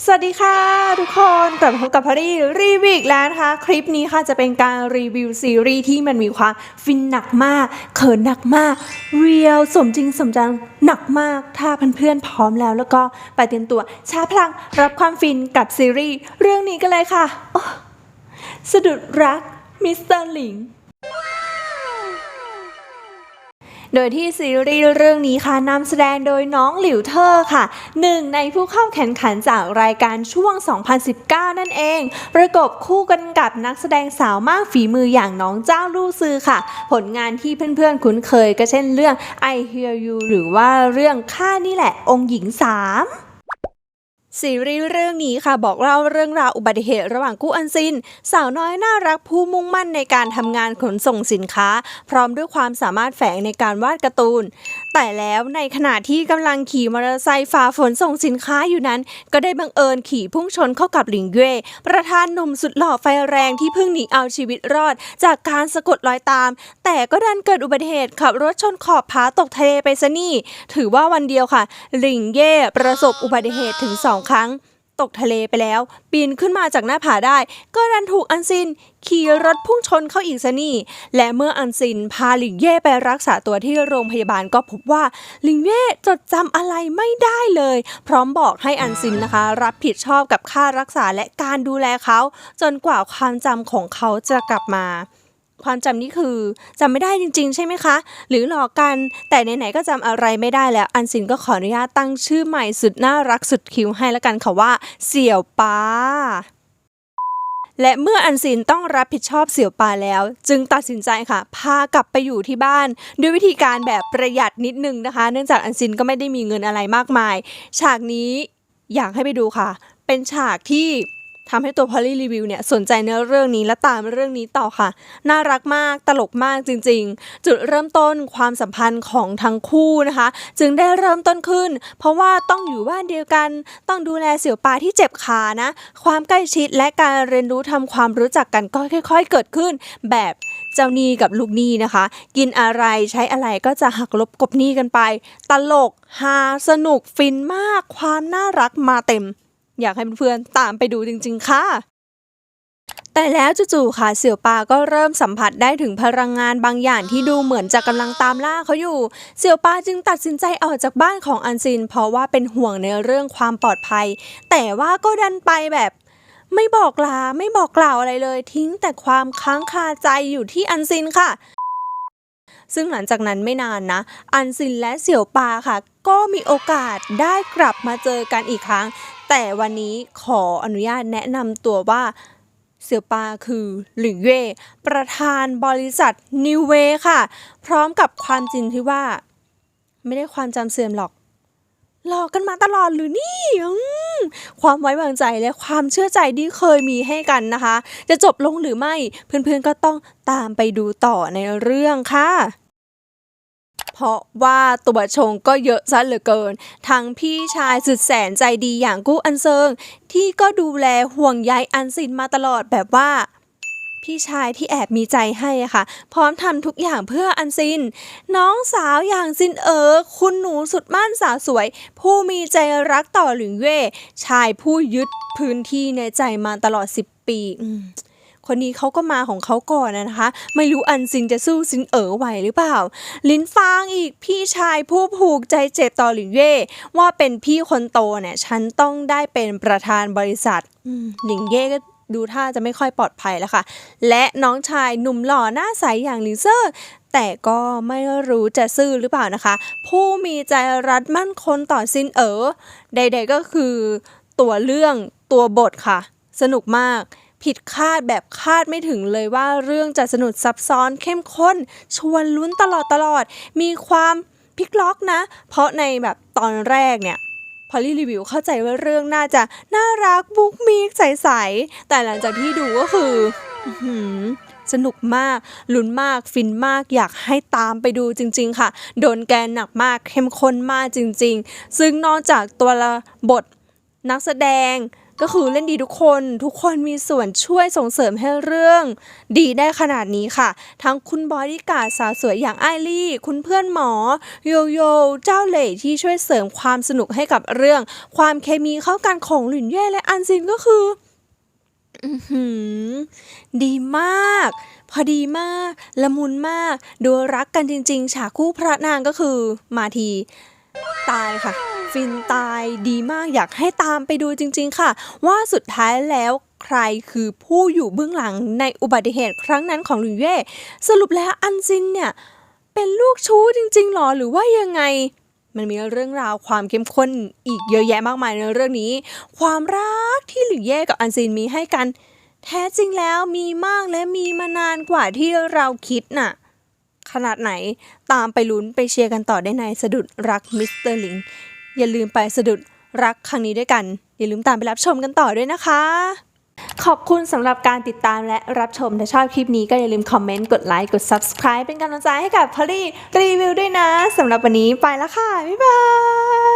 สวัสดีค่ะทุกคนกลับมาพบกับพารีรีวิวอีกแล้วนะคะ คลิปนี้ค่ะจะเป็นการรีวิวซีรีส์ที่มันมีความฟินหนักมาก เขินหนักมาก เรียลสมจริงสมจังหนักมาก ถ้าเพื่อนๆพร้อมแล้ว แล้วก็ไปเตรียมตัวช้าพลังรับความฟินกับซีรีส์เรื่องนี้กันเลยค่ะโอ้สะดุดรักมิสเตอร์หลิง โดยที่ซีรีส์เรื่องนี้ค่ะนำแสดงโดยน้องหลิวเทอร์ค่ะหนึ่งในผู้เข้าแข่งขันจากรายการช่วง 2019 นั่นเอง ประกบคู่กันกับนักแสดงสาวมากฝีมืออย่างน้องเจ้าลู่ซือค่ะ ผลงานที่เพื่อนๆคุ้นเคยก็เช่นเรื่อง I Hear You หรือว่าเรื่องค่านี่แหละองค์หญิงสาม ซีรีส์เรื่องนี้ค่ะบอกเล่าเรื่องราวอุบัติเหตุระหว่างกู้อันซิน สาวน้อยน่ารักผู้มุ่งมั่นในการทำงานขนส่งสินค้า พร้อมด้วยความสามารถแฝงในการวาดการ์ตูน แต่แล้วในขณะที่กำลังขี่มอเตอร์ไซค์ฝ่าฝนส่งสินค้าอยู่นั้น ก็ได้บังเอิญขี่พุ่งชนเข้ากับหลิงเย่ประธานหนุ่มสุดหล่อไฟแรงที่เพิ่งหนีเอาชีวิตรอด จากการสะกดรอยตาม แต่ก็ดันเกิดอุบัติเหตุขับรถชนขอบผาตกทะเลไปซะนี่ ถือว่าวันเดียวค่ะ หลิงเย่ประสบอุบัติเหตุถึงสองครั้ง ตกทะเลไปแล้ว ปีนขึ้นมาจากหน้าผาได้ ก็ดันถูกอันซิน ขี่รถพุ่งชนเข้าอีกซะนี่ และเมื่ออันซินพาลิงเย่ไปรักษาตัวที่โรงพยาบาลก็พบว่าลิงเย่จดจำอะไรไม่ได้เลย พร้อมบอกให้อันซินนะคะ รับผิดชอบกับค่ารักษาและการดูแลเขา จนกว่าความจำของเขาจะกลับมา ความจำนี่คือจำไม่ได้จริง ๆ ใช่ไหมคะ หรือหลอกกันแต่ไหนๆก็จำอะไรไม่ได้แล้ว อันซินก็ขออนุญาตตั้งชื่อใหม่สุดน่ารักสุดคิ้วให้ละกันค่ะว่า เสี่ยวป้าและเมื่ออันซินต้องรับผิดชอบเสี่ยวปาแล้ว จึงตัดสินใจค่ะ พากลับไปอยู่ที่บ้าน ด้วยวิธีการแบบประหยัดนิดนึงนะคะ เนื่องจากอันซินก็ไม่ได้มีเงินอะไรมากมาย ฉากนี้อยากให้ไปดูค่ะ เป็นฉากที่ ทำให้ตัวพอลลี่รีวิวเนี่ยสนใจเนื้อเรื่องนี้และตามเรื่องนี้ต่อค่ะ น่ารักมากตลกมากจริง ๆ จุดเริ่มต้นความสัมพันธ์ของทั้งคู่นะคะ จึงได้เริ่มต้นขึ้น เพราะว่าต้องอยู่บ้านเดียวกัน ต้องดูแลเสี่ยวปาที่เจ็บขานะ ความใกล้ชิดและการเรียนรู้ทำความรู้จักกันก็ค่อย ๆ เกิดขึ้น แบบเจ้าหนี้กับลูกหนี้นะคะ กินอะไรใช้อะไรก็จะหักลบกบหนี้กันไป ตลกฮาสนุกฟินมาก ความน่ารักมาเต็ม อยากให้เพื่อนๆตามไปดูจริง ๆ ค่ะ แต่แล้วจู่ๆค่ะเสี่ยวปาก็เริ่มสัมผัสได้ถึงพลังงานบางอย่างที่ดูเหมือนจะกำลังตามล่าเขาอยู่ เสี่ยวปาจึงตัดสินใจออกจากบ้านของอันซิน เพราะว่าเป็นห่วงในเรื่องความปลอดภัย แต่ว่าก็ดันไปแบบไม่บอกลาไม่บอกกล่าวอะไรเลย ทิ้งแต่ความค้างคาใจอยู่ที่อันซินค่ะ ซึ่งหลังจากนั้นไม่นานนะ อันซินและเสี่ยวปาค่ะ ก็มีโอกาสได้กลับมาเจอกันอีกครั้ง แต่วันนี้ขออนุญาตแนะนำตัวว่าเสี่ยวปาคือหลิงเย่ประธานบริษัทนิวเวค่ะ พร้อมกับความจริงที่ว่า ไม่ได้ความจำเสื่อมหรอก หลอกกันมาตลอดหรือนี่ความไว้วางใจและความเชื่อใจที่เคยมีให้กันนะคะ จะจบลงหรือไม่เพื่อนๆก็ต้องตามไปดูต่อในเรื่องค่ะ เพราะว่าตัวชงก็เยอะซะเหลือเกิน ทั้งพี่ชายสุดแสนใจดีอย่างกู้อันเซิง ที่ก็ดูแลห่วงใยอันซินมาตลอดแบบว่าพี่ชายที่แอบมีใจให้ค่ะ พร้อมทำทุกอย่างเพื่ออันซิน น้องสาวอย่างซินเอ๋อคุณหนูสุดม่านสาวสวย ผู้มีใจรักต่อหลิงเว่ชายผู้ยึดพื้นที่ในใจมาตลอด 10 ปีอื คนนี้เขาก็มาของเขาก่อนนะคะ ไม่รู้อันซินจะสู้ซินเอ๋อไหวหรือเปล่า ลินฟางอีกพี่ชายผู้ผูกใจเจ็บต่อหลิงเย่ว่าเป็นพี่คนโตเนี่ยฉันต้องได้เป็นประธานบริษัทหลิงเย่ก็ดูท่าจะไม่ค่อยปลอดภัยแล้วค่ะ และน้องชายหนุ่มหล่อหน้าใสอย่างหลิงเซอร์ แต่ก็ไม่รู้จะซื่อหรือเปล่านะคะ ผู้มีใจรัดมั่นคงต่อซินเอ๋อใด ๆก็คือตัวเรื่องตัวบทค่ะ สนุกมาก ผิดคาดแบบคาดไม่ถึงเลยว่าเรื่องจะสนุกซับซ้อนเข้มข้น ชวนลุ้นตลอดตลอด มีความพลิกล็อกนะ เพราะในแบบตอนแรกเนี่ยพอลี่รีวิวเข้าใจว่าเรื่องน่าจะน่ารักบุ๊กมีกใสๆแต่หลังจากที่ดูก็คืออื้อหือสนุกมากลุ้นมากฟินมากอยากให้ตามไปดูจริง ๆ ค่ะ โดนแกนหนักมากเข้มข้นมากจริง ๆ ซึ่งนอกจากตัวละบทนักแสดง ก็คือเล่นดีทุกคนทุกคนมีส่วนช่วยส่งเสริมให้เรื่องดีได้ขนาดนี้ค่ะ ทั้งคุณบอดี้การ์ดสาวสวยอย่างไอลี่ คุณเพื่อนหมอ โยโย่เจ้าเล่ที่ช่วยเสริมความสนุกให้กับเรื่อง ความเคมีเข้ากันของหลินเย่และอันซินก็คือดีมาก พอดีมาก ละมุนมาก ดูรักกันจริง ๆ ฉากคู่พระนางก็คือ มาที ตายค่ะ ฟินตายดีมากอยากให้ตามไปดูจริง ๆ ค่ะ ว่าสุดท้ายแล้วใครคือผู้อยู่เบื้องหลังในอุบัติเหตุครั้งนั้นของหลุยเย่สรุปแล้วอันซินเนี่ย เป็นลูกชู้จริง ๆหรอหรือว่ายังไง มันมีเรื่องราวความเข้มข้นอีกเยอะแยะมากมายในเรื่องนี้ ความรักที่หลุยเย่กับอันซินมีให้กัน แท้จริงแล้วมีมากและมีมานานกว่าที่เราคิดน่ะขนาดไหนตามไปลุ้นไปเชียร์กันต่อได้ในสะดุดรักมิสเตอร์ลิง อย่าลืมไปสะดุดรักครั้งนี้ด้วยกัน อย่าลืมตามไปรับชมกันต่อด้วยนะคะ ขอบคุณสำหรับการติดตามและรับชม ถ้าชอบคลิปนี้ก็อย่าลืมคอมเมนต์ กดไลค์ กด Subscribe เป็นกำลังใจให้กับพอลลี่รีวิวด้วยนะสำหรับวันนี้ไปแล้วค่ะ บ๊ายบาย